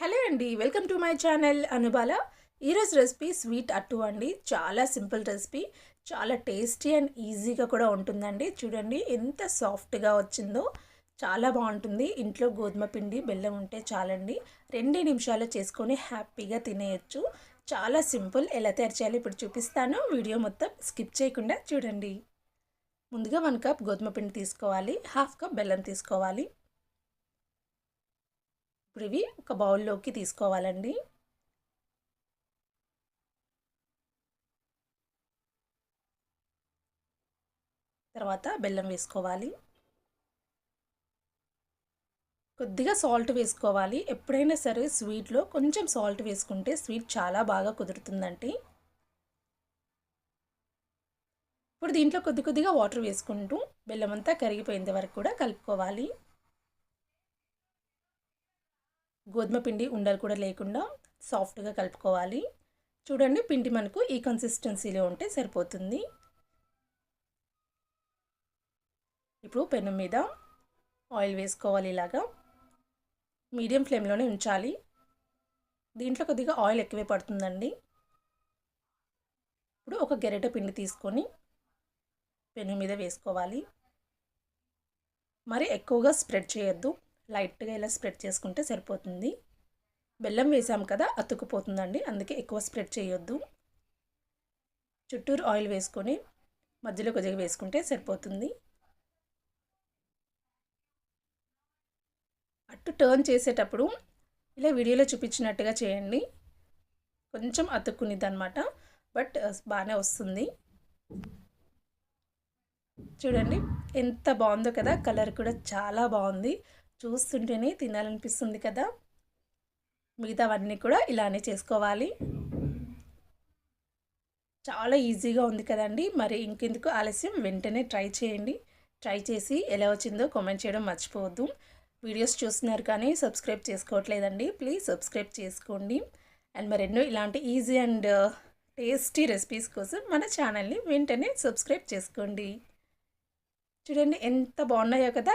Hello అండి welcome to my channel Anubala. ఈరోజు recipe sweet అట్టు అండి. చాలా సింపుల్ రెసిపీ చాలా టేస్టీ అండ్ ఈజీగా కూడా ఉంటుందండి. చూడండి ఎంత సాఫ్ట్గా వచ్చిందో చాలా బాగుంటుంది. ఇంట్లో గోధుమ పిండి బెల్లం ఉంటే చాలండి. రెండే నిమిషాలు చేసుకొని హ్యాపీగా తినేయచ్చు. చాలా సింపుల్ ఎలా తయారు చేయాలో ఇప్పుడు చూపిస్తాను. వీడియో మొత్తం స్కిప్ చేయకుండా చూడండి. ముందుగా వన్ కప్ గోధుమ పిండి తీసుకోవాలి హాఫ్ కప్ బెల్లం తీసుకోవాలి. ఇప్పుడు ఇవి ఒక బౌల్లోకి తీసుకోవాలండి. తర్వాత బెల్లం వేసుకోవాలి. కొద్దిగా సాల్ట్ వేసుకోవాలి. ఎప్పుడైనా సరే స్వీట్లో కొంచెం సాల్ట్ వేసుకుంటే స్వీట్ చాలా బాగా కుదురుతుందండి. ఇప్పుడు దీంట్లో కొద్ది కొద్దిగా వాటర్ వేసుకుంటూ బెల్లం అంతా కరిగిపోయేంత వరకు కూడా కలుపుకోవాలి. గోధుమ పిండి ఉండలు కూడా లేకుండా సాఫ్ట్గా కలుపుకోవాలి. చూడండి పిండి మనకు ఈ కన్సిస్టెన్సీలో ఉంటే సరిపోతుంది. ఇప్పుడు పెనం మీద ఆయిల్ వేసుకోవాలి ఇలాగా. మీడియం ఫ్లేమ్లోనే ఉంచాలి. దీంట్లో కొద్దిగా ఆయిల్ ఎక్కువే పడుతుందండి. ఇప్పుడు ఒక గెరెట పిండి తీసుకొని పెను మీద వేసుకోవాలి. మరి ఎక్కువగా స్ప్రెడ్ చేయొద్దు. లైట్గా ఇలా స్ప్రెడ్ చేసుకుంటే సరిపోతుంది. బెల్లం వేసాం కదా అతుక్కుపోతుందండి. అందుకే ఎక్కువ స్ప్రెడ్ చేయొద్దు. చుట్టూరు ఆయిల్ వేసుకొని మధ్యలో కొద్దిగా వేసుకుంటే సరిపోతుంది. అట్టు టర్న్ చేసేటప్పుడు ఇలా వీడియోలో చూపించినట్టుగా చేయండి. కొంచెం అతుక్కునిద్ది అనమాట బట్ బాగానే వస్తుంది. చూడండి ఎంత బాగుందో కదా కలర్ కూడా చాలా బాగుంది. చూస్తుంటేనే తినాలనిపిస్తుంది కదా. మిగతావన్నీ కూడా ఇలానే చేసుకోవాలి. చాలా ఈజీగా ఉంది కదండి. మరి ఇంకెందుకు ఆలస్యం? వెంటనే ట్రై చేయండి. ట్రై చేసి ఎలా వచ్చిందో కామెంట్ చేయడం మర్చిపోవద్దు. వీడియోస్ చూస్తున్నారు కానీ సబ్స్క్రైబ్ చేసుకోవట్లేదండి. ప్లీజ్ సబ్స్క్రైబ్ చేసుకోండి. అండ్ మరెన్నో ఇలాంటి easy and uh, tasty recipes కోసం మన ఛానల్ని వెంటనే సబ్స్క్రైబ్ చేసుకోండి. చూడండి ఎంత బాగున్నాయో కదా.